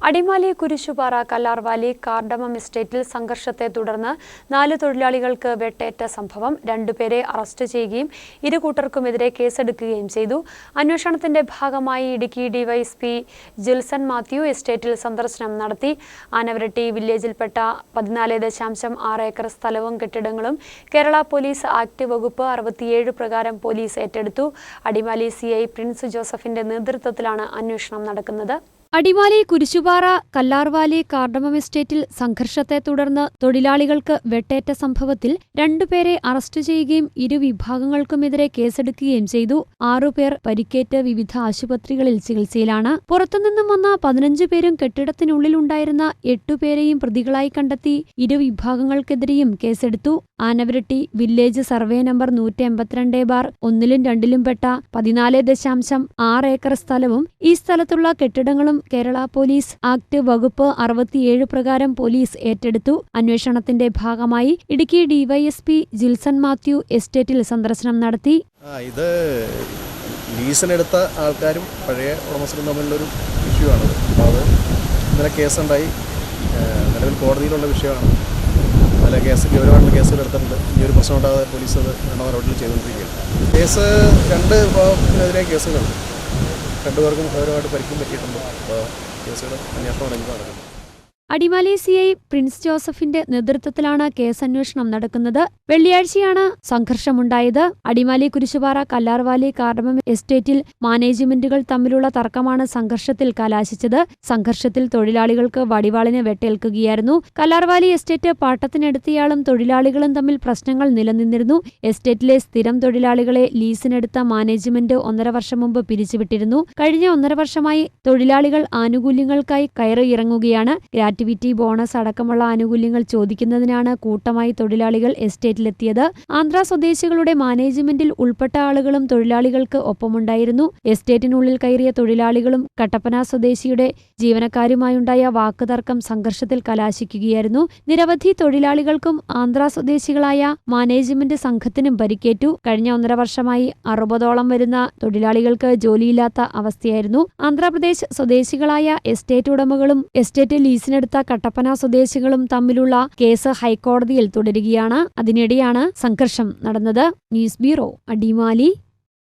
Adimali Kurisupara കല്ലാർവാലി cardamom എസ്റ്റേറ്റിൽ സംഘർഷത്തെ തുടർന്ന് നാല് തൊഴിലാളികൾക്ക് വെട്ടേറ്റ സംഭവം. രണ്ടുപേരെ അറസ്റ്റ് ചെയ്യുകയും ഇരു കൂട്ടർക്കുമെതിരെ കേസെടുക്കുകയും ചെയ്തു. അന്വേഷണത്തിന്റെ ഭാഗമായി ഇടുക്കി ഡിവൈഎസ്പി ജിൽസൺ മാത്യു എസ്റ്റേറ്റിൽ സന്ദർശനം നടത്തി. ആനവരട്ടി വില്ലേജിൽപ്പെട്ട പതിനാല് ദശാംശം ആറ് ഏക്കർ സ്ഥലവും കെട്ടിടങ്ങളും കേരള പോലീസ് ആക്ട് വകുപ്പ് അറുപത്തിയേഴ് പ്രകാരം പോലീസ് ഏറ്റെടുത്തു. അടിമാലി സി പ്രിൻസ് ജോസഫിന്റെ നേതൃത്വത്തിലാണ് അന്വേഷണം നടക്കുന്നത്. അടിമാലി കുരിശുപാറ കല്ലാർവാലി കാർഡമം എസ്റ്റേറ്റിൽ സംഘർഷത്തെ തുടർന്ന് തൊഴിലാളികൾക്ക് വെട്ടേറ്റ സംഭവത്തിൽ രണ്ടുപേരെ അറസ്റ്റ് ചെയ്യുകയും ഇരുവിഭാഗങ്ങൾക്കുമെതിരെ കേസെടുക്കുകയും ചെയ്തു. ആറുപേർ പരിക്കേറ്റ് വിവിധ ആശുപത്രികളിൽ ചികിത്സയിലാണ്. പുറത്തുനിന്നും വന്ന പതിനഞ്ച് പേരും കെട്ടിടത്തിനുള്ളിലുണ്ടായിരുന്ന എട്ടുപേരെയും പ്രതികളായി കണ്ടെത്തി ഇരുവിഭാഗങ്ങൾക്കെതിരെയും കേസെടുത്തു. ആനവരട്ടി വില്ലേജ് സർവേ നമ്പർ നൂറ്റി എൺപത്തിരണ്ട് ബാർ ഒന്നിലും രണ്ടിലും പെട്ട പതിനാല് ദശാംശം ആറ് ഏക്കർ സ്ഥലവും ഈ സ്ഥലത്തുള്ള കെട്ടിടങ്ങളും കേരള പോലീസ് ആക്ട് വകുപ്പ് അറുപത്തിയേഴ് പ്രകാരം പോലീസ് ഏറ്റെടുത്തു. അന്വേഷണത്തിന്റെ ഭാഗമായി ഇടുക്കി ഡിവൈഎസ്പി ജിൽസൺ മാത്യു എസ്റ്റേറ്റിൽ സന്ദർശനം നടത്തി. ഇത് ലീസിനെടുത്ത ആൾക്കാരും പഴയ ഉടമസ്ഥരും തമ്മിലുള്ളൊരു ഇഷ്യൂ ആണ്. അത് ഇന്നലെ കേസുണ്ടായി. നിലവിൽ കോടതിയിലുള്ള വിഷയമാണ്. നല്ല കേസ് ഗൗരവമായിട്ടുള്ള കേസുകൾ എടുത്തിട്ടുണ്ട്. ഈ ഒരു പ്രശ്നം ഉണ്ടാകാതെ പോലീസ് അത് വേണ്ട നടപടികൾ ചെയ്തുകൊണ്ടിരിക്കുകയാണ്. കേസ് രണ്ട് വിഭാഗത്തിനെതിരെ കേസുകളുണ്ട്. രണ്ടുപേർക്കും ഗൗരവമായിട്ട് പരിക്കും പറ്റിയിട്ടുണ്ട്. അപ്പോൾ കേസുകൾ അന്വേഷണം അടങ്ങി നടക്കുന്നു അടിമാലി പ്രിൻസ് ജോസഫിന്റെ നേതൃത്വത്തിലാണ് കേസന്വേഷണം നടക്കുന്നത്. വെള്ളിയാഴ്ചയാണ് സംഘർഷമുണ്ടായത്. അടിമാലി കുരിശുപാറ കല്ലാർവാലി കാർഡമം എസ്റ്റേറ്റിൽ മാനേജ്മെന്റുകൾ തമ്മിലുള്ള തർക്കമാണ് സംഘർഷത്തിൽ കലാശിച്ചത്. സംഘർഷത്തിൽ തൊഴിലാളികൾക്ക് വടിവാളിന് വെട്ടേൽക്കുകയായിരുന്നു. കല്ലാർവാലി എസ്റ്റേറ്റ് പാട്ടത്തിനെടുത്തയാളും തൊഴിലാളികളും തമ്മിൽ പ്രശ്നങ്ങൾ നിലനിന്നിരുന്നു. എസ്റ്റേറ്റിലെ സ്ഥിരം തൊഴിലാളികളെ ലീസിനെടുത്ത മാനേജ്മെന്റ് ഒന്നര വർഷം മുമ്പ് പിരിച്ചുവിട്ടിരുന്നു. കഴിഞ്ഞ ഒന്നര വർഷമായി തൊഴിലാളികൾ ആനുകൂല്യങ്ങൾക്കായി കയറി ഗ്രാറ്റുവിറ്റി ബോണസ് അടക്കമുള്ള ആനുകൂല്യങ്ങൾ ചോദിക്കുന്നതിനാണ് കൂട്ടമായി തൊഴിലാളികൾ എസ്റ്റേറ്റിലെത്തിയത്. ആന്ധ്ര സ്വദേശികളുടെ മാനേജ്മെന്റിൽ ഉൾപ്പെട്ട ആളുകളും തൊഴിലാളികൾക്ക് ഒപ്പമുണ്ടായിരുന്നു. എസ്റ്റേറ്റിനുള്ളിൽ കയറിയ തൊഴിലാളികളും കട്ടപ്പന സ്വദേശിയുടെ ജീവനക്കാരുമായുണ്ടായ വാക്കുതർക്കം സംഘർഷത്തിൽ കലാശിക്കുകയായിരുന്നു. നിരവധി തൊഴിലാളികൾക്കും ആന്ധ്ര സ്വദേശികളായ മാനേജ്മെന്റ് സംഘത്തിനും പരിക്കേറ്റു. കഴിഞ്ഞ ഒന്നര വർഷമായി അറുപതോളം വരുന്ന തൊഴിലാളികൾക്ക് ജോലിയില്ലാത്ത അവസ്ഥയായിരുന്നു. ആന്ധ്രാപ്രദേശ് സ്വദേശികളായ എസ്റ്റേറ്റ് ഉടമകളും എസ്റ്റേറ്റ് ലീസിനെടുത്ത കട്ടപ്പന സ്വദേശികളും തമ്മിലുള്ള കേസ് ഹൈക്കോടതിയിൽ തുടരുകയാണ്. അതിനിടെയാണ് സംഘർഷം നടന്നത്. News bureau Adimali.